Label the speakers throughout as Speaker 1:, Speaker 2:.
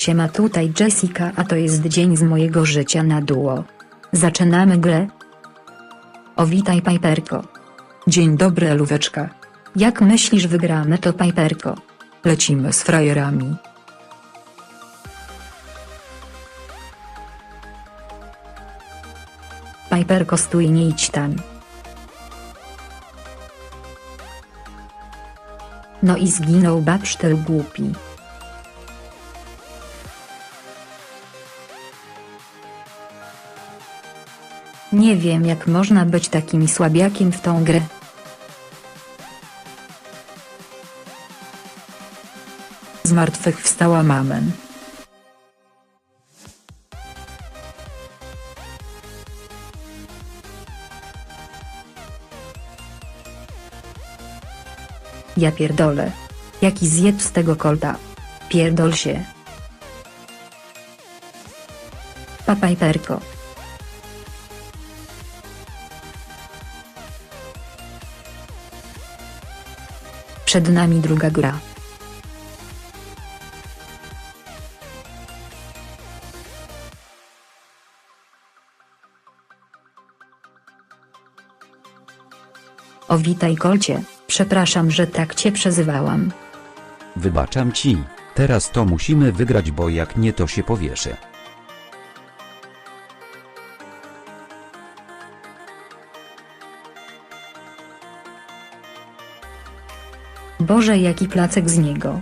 Speaker 1: Siema tutaj Jessica a to jest dzień z mojego życia na duo. Zaczynamy grę? O witaj Piperko.
Speaker 2: Dzień dobry Elóweczka.
Speaker 1: Jak myślisz wygramy to Piperko?
Speaker 2: Lecimy z frajerami.
Speaker 1: Piperko stój nie idź tam. No i zginął babsztel głupi. Nie wiem jak można być takim słabiakiem w tą grę.
Speaker 2: Z martwych wstała mamę.
Speaker 1: Ja pierdolę. Jaki zjeb z tego kolta. Pierdol się. Papajperko. Przed nami druga gra. O witaj kolcie, przepraszam, że tak cię przezywałam.
Speaker 3: Wybaczam ci, teraz to musimy wygrać, bo jak nie to się powieszę.
Speaker 1: Boże jaki placek z niego.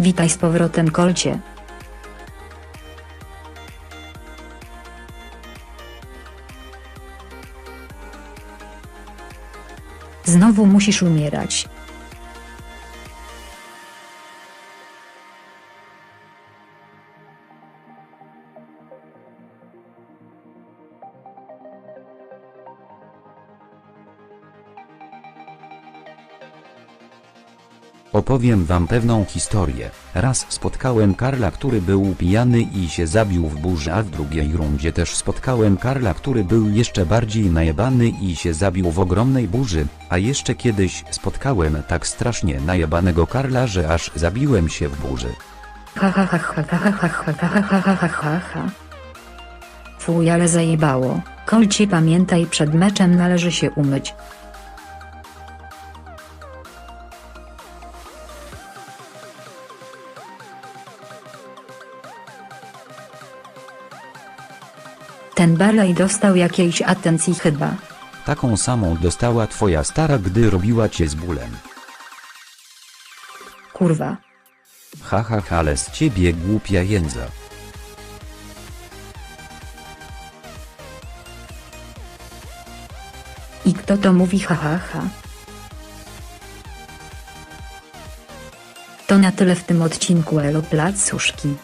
Speaker 1: Witaj z powrotem kolcie. Znowu musisz umierać.
Speaker 3: Opowiem wam pewną historię. Raz spotkałem Karla, który był pijany i się zabił w burzy, a w drugiej rundzie też spotkałem Karla, który był jeszcze bardziej najebany i się zabił w ogromnej burzy, a jeszcze kiedyś spotkałem tak strasznie najebanego Karla, że aż zabiłem się w burzy.
Speaker 1: Ha ha ha ha ha ha. Fuj, ale zajebało. Kolcie pamiętaj przed meczem należy się umyć. Ten Barley dostał jakiejś atencji chyba.
Speaker 3: Taką samą dostała twoja stara, gdy robiła cię z bólem.
Speaker 1: Kurwa.
Speaker 3: Haha, ha, ale z ciebie głupia jędza.
Speaker 1: I kto to mówi ha ha ha? To na tyle w tym odcinku Elo Placuszki.